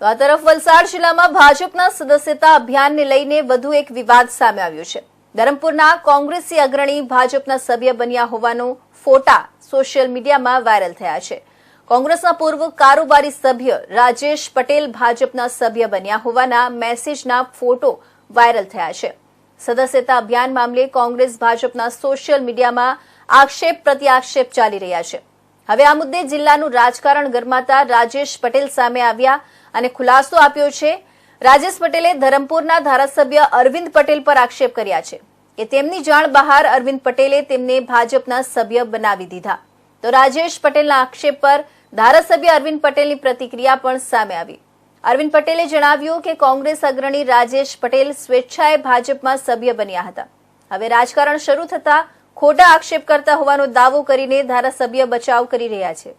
આ તરફ વલસાડ જિલ્લામાં ભાજપના સદસ્યતા અભિયાનને લઈને વધુ એક વિવાદ સામે આવ્યો છે. ધરમપુરના કોંગ્રેસી અગ્રણી ભાજપના સભ્ય બન્યા હોવાનો ફોટા સોશિયલ મીડિયામાં વાયરલ થયા છે. કોંગ્રેસના પૂર્વ કારોબારી સભ્ય રાજેશ પટેલ ભાજપના સભ્ય બન્યા હોવાના મેસેજના ફોટો વાયરલ થયા છે. સદસ્યતા અભિયાન મામલે કોંગ્રેસ ભાજપના સોશિયલ મીડિયામાં આક્ષેપ પ્રત્યાક્ષેપ ચાલી રહ્યા છે. હવે આ મુદ્દે જિલ્લાનું રાજકારણ ગરમાતા રાજેશ પટેલ સામે આવ્યા અને ખુલાસો આપ્યો છે. રાજેશ પટેલે ધરમપુરના ધારાસભ્ય અરવિંદ પટેલ પર આક્ષેપ કર્યા છે કે તેમની જાણ બહાર અરવિંદ પટેલે તેમને ભાજપના સભ્ય બનાવી દીધા. તો રાજેશ પટેલના આક્ષેપ પર ધારાસભ્ય અરવિંદ પટેલની પ્રતિક્રિયા પણ સામે આવી. અરવિંદ પટેલે જણાવ્યું કે કોંગ્રેસ અગ્રણી રાજેશ પટેલ સ્વેચ્છાએ ભાજપમાં સભ્ય બન્યા હતા. હવે રાજકારણ શરૂ થતા ખોટા આક્ષેપ કરતા હોવાનો દાવો કરીને ધારાસભ્ય બચાવ કરી રહ્યા છે.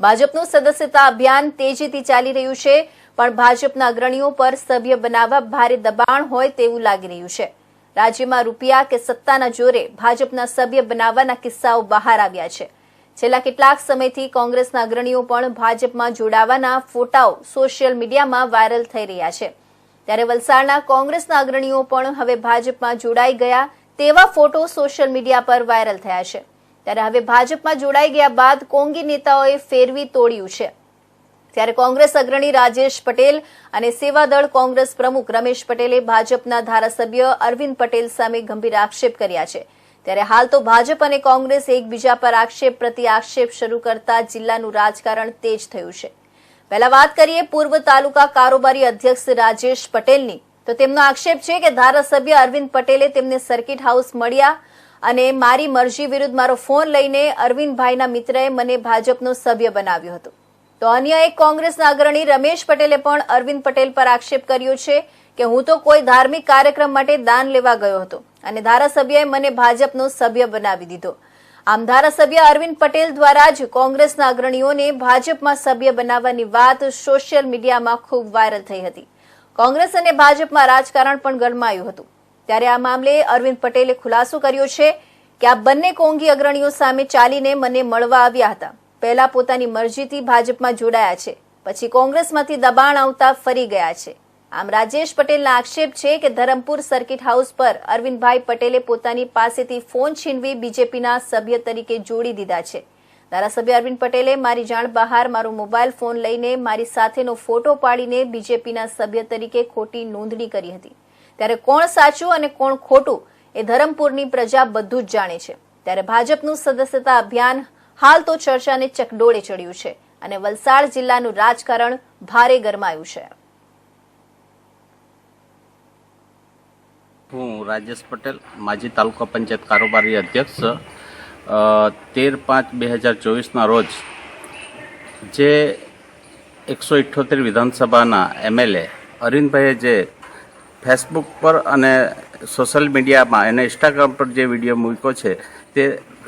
ભાજપનું સદસ્યતા અભિયાન તેજીથી ચાલી રહ્યું છે, પણ ભાજપના અગ્રણીઓ પર સભ્ય બનાવવા ભારે દબાણ હોય તેવું લાગી રહ્યું છે. રાજ્યમાં રૂપિયા કે સત્તાના જોરે ભાજપના સભ્ય બનાવવાના કિસ્સાઓ બહાર આવ્યા છે. છેલ્લા કેટલાક સમયથી કોંગ્રેસના અગ્રણીઓ પણ ભાજપમાં જોડાવાના ફોટાઓ સોશિયલ મીડિયામાં વાયરલ થઈ રહ્યા છે. ત્યારે વલસાડના કોંગ્રેસના અગ્રણીઓ પણ હવે ભાજપમાં જોડાઈ ગયા તેવા ફોટો સોશિયલ મીડિયા પર વાયરલ થયા છે. ત્યારે હવે ભાજપમાં જોડાઈ ગયા બાદ કોંગી નેતાઓએ ફેરવી તોડ્યું છે. ત્યારે કોંગ્રેસ અગ્રણી રાજેશ પટેલ અને સેવાદળ કોંગ્રેસ પ્રમુખ રમેશ પટેલે ભાજપના ધારાસભ્ય અરવિંદ પટેલ સામે ગંભીર આક્ષેપ કર્યા છે. ત્યારે હાલ તો ભાજપ અને કોંગ્રેસ એકબીજા પર આક્ષેપ પ્રતિ આક્ષેપ શરૂ કરતા જિલ્લાનું રાજકારણ તેજ થયું છે. પહેલા વાત કરીએ પૂર્વ તાલુકા કારોબારી અધ્યક્ષ રાજેશ પટેલની. તો તેમનો આક્ષેપ છે કે ધારાસભ્ય અરવિંદ પટેલે તેમને સર્કિટ હાઉસ મળ્યા અને મારી મરજી વિરુદ્ધ મારો ફોન લઈને અરવિંદભાઈના મિત્રએ મને ભાજપનો સભ્ય બનાવ્યો હતો. તો અન્ય એક કોંગ્રેસના અગ્રણી રમેશ પટેલે પણ અરવિંદ પટેલ પર આક્ષેપ કર્યો છે કે હું તો કોઈ ધાર્મિક કાર્યક્રમ માટે દાન લેવા ગયો હતો અને ધારાસભ્યએ મને ભાજપનો સભ્ય બનાવી દીધો. આમ ધારાસભ્ય અરવિંદ પટેલ દ્વારા જ કોંગ્રેસના અગ્રણીઓને ભાજપમાં સભ્ય બનાવવાની વાત સોશિયલ મીડિયામાં ખૂબ વાયરલ થઈ હતી. કોંગ્રેસ અને ભાજપમાં રાજકારણ પણ ગરમાયું હતું. ત્યારે આ મામલે અરવિંદ પટેલે ખુલાસો કર્યો છે કે આ બંને કોંગી અગ્રણીઓ સામે ચાલીને મને મળવા આવ્યા હતા. પહેલા પોતાની મરજીથી ભાજપમાં જોડાયા છે. પછી કોંગ્રેસમાંથી દબાણ આવતા ફરી ગયા છે. આમ રાજેશ પટેલના આક્ષેપ છે કે ધરમપુર સર્કિટ હાઉસ પર અરવિંદભાઈ પટેલે પોતાની પાસેથી ફોન છીનવી બીજેપીના સભ્ય તરીકે જોડી દીધા છે. ધારાસભ્ય અરવિંદ પટેલે મારી જાણ બહાર મારો મોબાઈલ ફોન લઈને મારી સાથેનો ફોટો પાડીને બીજેપીના સભ્ય તરીકે ખોટી નોંધણી કરી હતી. ત્યારે કોણ સાચું અને કોણ ખોટું એ ધરમપુરની પ્રજા બધું જ જાણે છે. ત્યારે ભાજપનું સદસ્યતા અભિયાન હાલ તો ચર્ચાને ચકડોળે ચડ્યું છે અને વલસાડ જિલ્લાનું રાજકારણ ભારે ગરમાયું છે. હું રાજેશ પટેલ, માજી તાલુકા પંચાયત કારોબારી અધ્યક્ષ તેર પાંચ બે હજાર ચોવીસના રોજ જે એકસો ઇઠ્ઠોતેર વિધાનસભાના એમએલએ અરવિંદભાઈએ જે ફેસબુક પર અને સોશિયલ મીડિયામાં અને ઇન્સ્ટાગ્રામ પર જે વીડિયો મૂક્યો છે, તે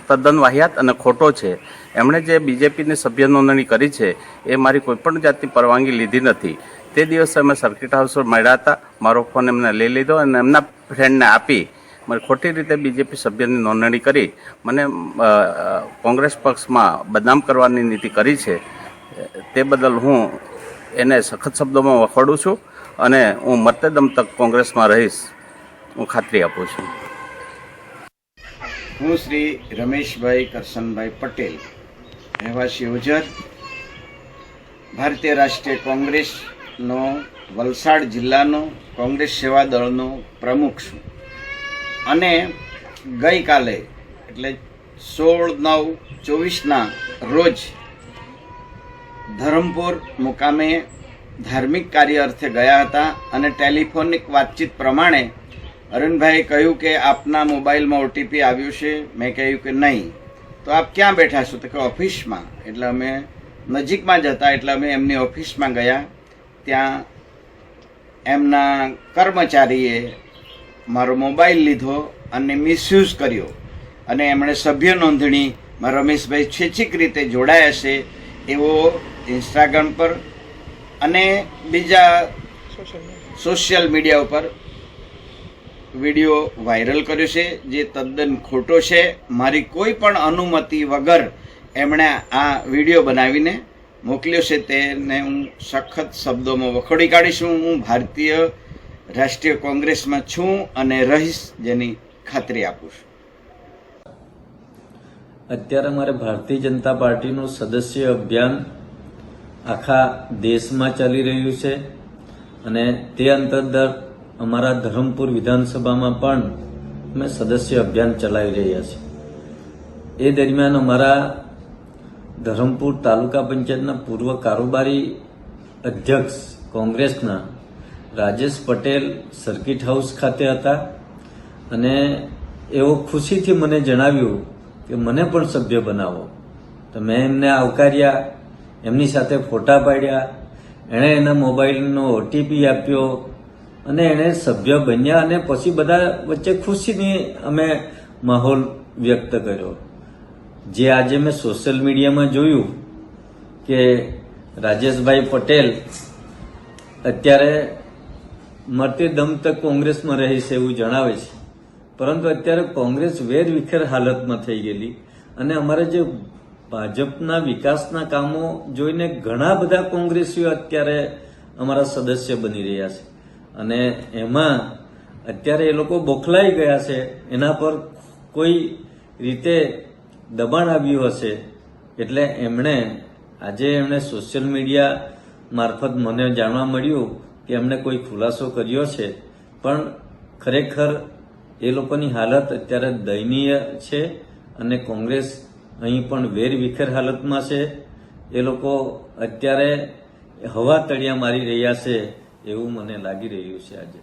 તદ્દન વાહિયાત અને ખોટો છે. એમણે જે બીજેપીની સભ્ય નોંધણી કરી છે, એ મારી કોઈપણ જાતની પરવાનગી લીધી નથી. તે દિવસે અમે સર્કિટ હાઉસ પર મળ્યા હતા. મારો ફોન એમને લઈ લીધો અને એમના ફ્રેન્ડને આપી મને ખોટી રીતે બીજેપી સભ્યની નોંધણી કરી, મને કોંગ્રેસ પક્ષમાં બદનામ કરવાની નીતિ કરી છે, તે બદલ હું એને સખત શબ્દોમાં વખોડું છું અને હું મતદમ તક કોંગ્રેસમાં રહીશ, હું ખાતરી આપું છું. હું શ્રી રમેશભાઈ કરશનભાઈ પટેલ, રહેવાસી ઉજર ભારતીય રાષ્ટ્રીય કોંગ્રેસનો વલસાડ જિલ્લાનો કોંગ્રેસ સેવા દળનો પ્રમુખ છું. અને ગઈકાલે, એટલે સોળ નવ ચોવીસના રોજ ધરમપુર મુકામે ધાર્મિક કાર્ય અર્થે ગયા હતા અને ટેલિફોનિક વાતચીત પ્રમાણે અરુણભાઈએ કહ્યું કે આપના મોબાઈલમાં ઓટીપી આવ્યું છે. મેં કહ્યું કે નહીં. તો આપ ક્યાં બેઠા છો? તો કે ઓફિસમાં. એટલે અમે નજીકમાં જ હતા, એટલે અમે એમની ઓફિસમાં ગયા. ત્યાં એમના કર્મચારીએ મારો મોબાઈલ લીધો અને મિસયુઝ કર્યો. અને એમણે સભ્ય નોંધણીમાં રમેશભાઈ સ્વૈચ્છિક રીતે જોડાયા છે એવો ઇન્સ્ટાગ્રામ પર અને બીજા સોશિયલ મીડિયા ઉપર વીડિયો વાયરલ કર્યો છે જે તદ્દન ખોટો છે. મારી કોઈ પણ અનુમતિ વગર એમણે આ વીડિયો બનાવીને મોકલ્યો છે તેને હું સખત શબ્દોમાં વખોડી કાઢીશું. હું ભારતીય રાષ્ટ્રીય કોંગ્રેસમાં છું અને રહીશ જેની ખાતરી આપું છું. અત્યારે અમારે ભારતીય જનતા પાર્ટીનું સદસ્ય અભિયાન આખા દેશમાં ચાલી રહ્યું છે અને તે અંતર્ગત અમારા ધરમપુર વિધાનસભામાં પણ અમે સદસ્ય અભિયાન ચલાવી રહ્યા છીએ. એ દરમિયાન અમારા ધરમપુર તાલુકા પંચાયતના પૂર્વ કારોબારી અધ્યક્ષ કોંગ્રેસના રાજેશ પટેલ સર્કિટ હાઉસ ખાતે હતા અને એઓ ખુશીથી મને જણાવ્યું કે મને પણ સભ્ય બનાવો. તો મેં એમને આવકાર્યા, એમની સાથે ફોટા પાડ્યા, એણે એના મોબાઈલનો ઓટીપી આપ્યો અને એણે સભ્ય બન્યા અને પછી બધા વચ્ચે ખુશીની અમે માહોલ વ્યક્ત કર્યો. જે આજે મેં સોશિયલ મીડિયામાં જોયું કે રાજેશભાઈ પટેલ અત્યારે મરતે દમ તક કોંગ્રેસમાં રહીશ એવું જણાવે છે. પરંતુ અત્યારે કોંગ્રેસ વેર વિખેર હાલતમાં થઈ ગયેલી અને અમારે જે ભાજપના વિકાસના કામો જોઈને ઘણા બધા કોંગ્રેસીઓ અત્યારે અમારા સદસ્ય બની રહ્યા છે. અને એમાં અત્યારે એ લોકો બોખલાઈ ગયા છે. એના પર કોઈ રીતે દબાણ આવ્યું હશે એટલે એમણે આજે એમણે સોશિયલ મીડિયા મારફત મને જાણવા મળ્યું કે એમણે કોઈ ખુલાસો કર્યો છે, પણ ખરેખર એ લોકોની હાલત અત્યારે દયનીય છે અને કોંગ્રેસ અહીં પણ વેર વિખેર હાલતમાં છે. એ લોકો અત્યારે હવા તળિયા મારી રહ્યા છે એવું મને લાગી રહ્યું છે આજે.